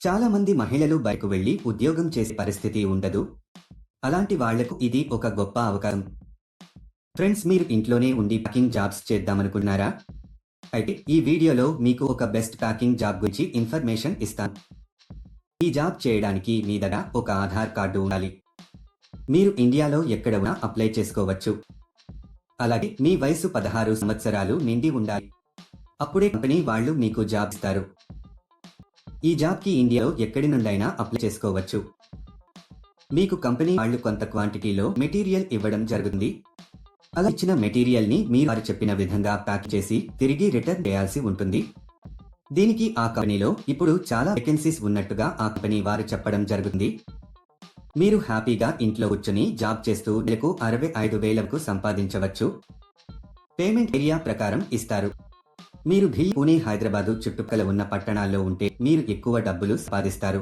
చాలా మంది మహిళలు బయటకు వెళ్ళి ఉద్యోగం చేసే పరిస్థితి ఉండదు. అలాంటి వాళ్ళకు ఇది ఒక గొప్ప అవకాశం. ఫ్రెండ్స్ మీరు ఇంట్లోనే ఉండి ప్యాకింగ్ జాబ్స్ చేద్దామనుకున్నారా? అయితే ఈ వీడియోలో మీకు ఒక బెస్ట్ ప్యాకింగ్ జాబ్ గురించి ఇన్ఫర్మేషన్ ఇస్తాను. ఈ జాబ్ చేయడానికి మీ దగ్గర ఒక ఆధార్ కార్డు ఉండాలి. మీరు ఇండియాలో ఎక్కడ ఉన్నా అప్లై చేసుకోవచ్చు. అలాగే మీ వయసు పదహారు సంవత్సరాలు నిండి ఉండాలి. అప్పుడే కంపెనీ వాళ్ళు మీకు జాబ్ ఇస్తారు. ఈ జాబ్కి ఇండియాలో ఎక్కడి నుండైనా అప్లై చేసుకోవచ్చు. మీకు కంపెనీ వాళ్ళు కొంత క్వాంటిటీలో మెటీరియల్ ఇవ్వడం జరుగుతుంది. అలా ఇచ్చిన మెటీరియల్ని మీరు వారు చెప్పిన విధంగా ప్యాక్ చేసి తిరిగి రిటర్న్ చేయాల్సి ఉంటుంది. దీనికి ఆ కంపెనీలో ఇప్పుడు చాలా వేకెన్సీస్ ఉన్నట్టుగా ఆ కంపెనీ వారు చెప్పడం జరుగుతుంది. మీరు హ్యాపీగా ఇంట్లో కూర్చుని జాబ్ చేస్తూ నెలకు అరవై ఐదు వేలకు సంపాదించవచ్చు. పేమెంట్ ఏరియా ప్రకారం ఇస్తారు. మీరు ఢిల్లీ పూణే హైదరాబాదు చుట్టుపక్కల ఉన్న పట్టణాల్లో ఉంటే మీరు ఎక్కువ డబ్బులు సంపాదిస్తారు.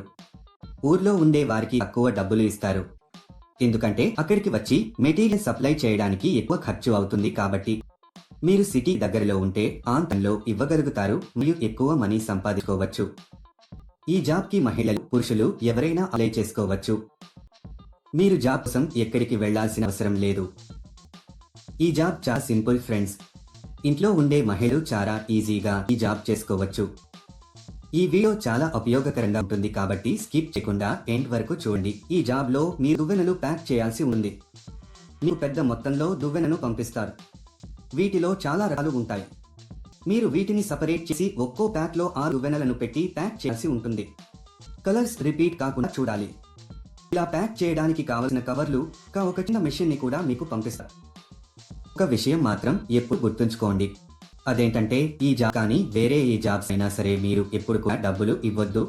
ఊర్లో ఉండే వారికి తక్కువ డబ్బులు ఇస్తారు. ఎందుకంటే అక్కడికి వచ్చి మెటీరియల్ సప్లై చేయడానికి ఎక్కువ ఖర్చు అవుతుంది కాబట్టి మీరు సిటీ దగ్గరలో ఉంటే ఆంతంలో ఇవ్వగలుగుతారు మరియు ఎక్కువ మనీ సంపాదించుకోవచ్చు. ఈ జాబ్కి మహిళలు పురుషులు ఎవరైనా అప్లై చేసుకోవచ్చు. మీరు జాబ్ కోసం ఎక్కడికి వెళ్ళాల్సిన అవసరం లేదు. ఈ జాబ్ చాలా సింపుల్ ఫ్రెండ్స్. ఇంట్లో ఉండే మహిళలు చాలా ఈజీగా ఈ జాబ్ చేసుకోవచ్చు. ఈ వీడియో చాలా ఉపయోగకరంగా ఉంటుంది కాబట్టి స్కిప్ చేయకుండా ఎండ్ వరకు చూడండి. ఈ జాబ్లో మీరు దువ్వెనలు ప్యాక్ చేయాల్సి ఉంది. మీకు పెద్ద మొత్తంలో దువ్వెనను పంపిస్తారు. వీటిలో చాలా రకాలు ఉంటాయి. మీరు వీటిని సపరేట్ చేసి ఒక్కో ప్యాక్లో ఆరు దువ్వెనలను పెట్టి ప్యాక్ చేయాల్సి ఉంటుంది. కలర్స్ రిపీట్ కాకుండా చూడాలి. ఇలా ప్యాక్ చేయడానికి కావలసిన కవర్లు ఒక చిన్న మెషిన్ని కూడా మీకు పంపిస్తారు. ఒక విషయం మాత్రం ఎప్పుడు గుర్తుంచుకోండి. అదేంటంటే ఈ జాబ్ కానీ వేరే ఏ జాబ్స్ అయినా సరే మీరు ఎప్పుడు కూడా డబ్బులు ఇవ్వద్దు.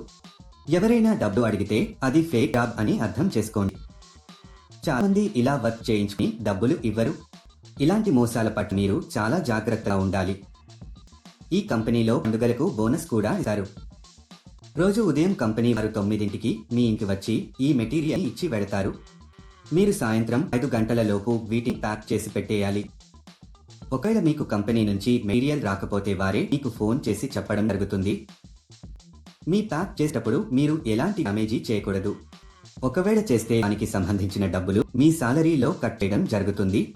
ఎవరైనా డబ్బు అడిగితే అది ఫేక్ జాబ్ అని అర్థం చేసుకోండి. చాలా మంది ఇలా వర్క్ చేయించుకుని డబ్బులు ఇవ్వరు. ఇలాంటి మోసాల పట్ల మీరు చాలా జాగ్రత్తగా ఉండాలి. ఈ కంపెనీలో పండుగలకు బోనస్ కూడా ఇస్తారు. రోజు ఉదయం కంపెనీ వారు తొమ్మిదింటికి మీ ఇంటి వచ్చి ఈ మెటీరియల్ ఇచ్చి వెడతారు మీరు సాయంత్రం ఐదు గంటలలోపు వీటిని ప్యాక్ చేసి పెట్టేయాలి. ఒకవేళ మీకు కంపెనీ నుంచి మెటీరియల్ రాకపోతే వారే మీకు ఫోన్ చేసి చెప్పడం జరుగుతుంది. మీ ప్యాక్ చేసేటప్పుడు మీరు ఎలాంటి డామేజీ చేయకూడదు. ఒకవేళ చేస్తే దానికి సంబంధించిన డబ్బులు మీ సాలరీలో కట్ చేయడం జరుగుతుంది.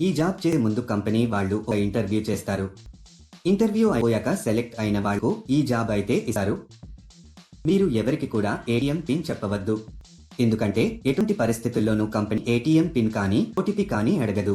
ఈ జాబ్ చేసే ముందు కంపెనీ వాళ్ళు ఒక ఇంటర్వ్యూ చేస్తారు. ఇంటర్వ్యూ అయిపోయాక సెలెక్ట్ అయిన వాళ్ళకు ఈ జాబ్ అయితే ఇస్తారు. మీరు ఎవరికి కూడా ఏటీఎం పిన్ చెప్పవద్దు. ఎందుకంటే ఎటువంటి పరిస్థితుల్లోనూ కంపెనీ ఏటీఎం పిన్ కానీ ఓటీపీ కానీ అడగదు.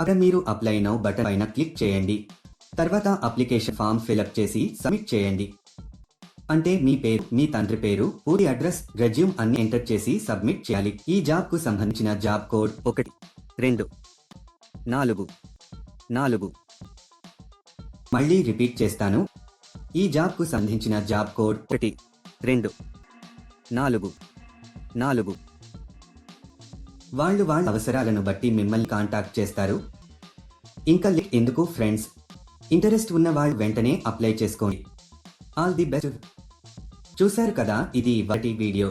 అక్కడ మీరు అప్లై నౌ బటన్ పైన క్లిక్ చేయండి. తర్వాత అప్లికేషన్ ఫామ్ ఫిలప్ చేసి సబ్మిట్ చేయండి. అంటే మీ పేరు మీ తండ్రి పేరు పూరి అడ్రస్ రెజ్యూమ్ అన్ని ఎంటర్ చేసి సబ్మిట్ చేయాలి. ఈ జాబ్కు సంబంధించిన జాబ్ కోడ్ ఒకటి రెండు నాలుగు నాలుగు. మళ్ళీ రిపీట్ చేస్తాను. ఈ జాబ్కు సంబంధించిన జాబ్ కోడ్ ఒకటి రెండు నాలుగు నాలుగు. వాళ్ళు వాళ్ళ అవసరాలను బట్టి మిమ్మల్ని కాంటాక్ట్ చేస్తారు. ఇంకా లిక్ ఎందుకు ఫ్రెండ్స్ ఇంటరెస్ట్ ఉన్న వాళ్ళు వెంటనే అప్లై చేసుకోండి. ఆల్ ది బెస్ట్ చూశారు కదా ఇది ఇవాటి వీడియో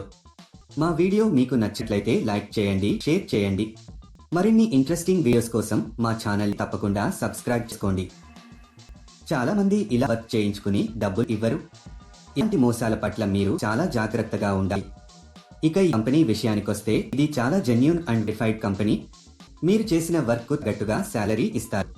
మా వీడియో మీకు నచ్చినట్లయితే లైక్ చేయండి షేర్ చేయండి. మరిన్ని ఇంట్రెస్టింగ్ వీడియోస్ కోసం మా ఛానల్ తప్పకుండా సబ్స్క్రైబ్ చేసుకోండి. చాలా మంది ఇలా వర్క్ చేయించుకుని డబ్బులు ఇవ్వరు. ఇలాంటి మోసాల పట్ల మీరు చాలా జాగ్రత్తగా ఉండాలి. ఇక ఈ కంపెనీ విషయానికొస్తే ఇది చాలా జెన్యున్ అండ్ డిఫైడ్ కంపెనీ. మీరు చేసిన వర్క్ గట్టుగా శాలరీ ఇస్తారు.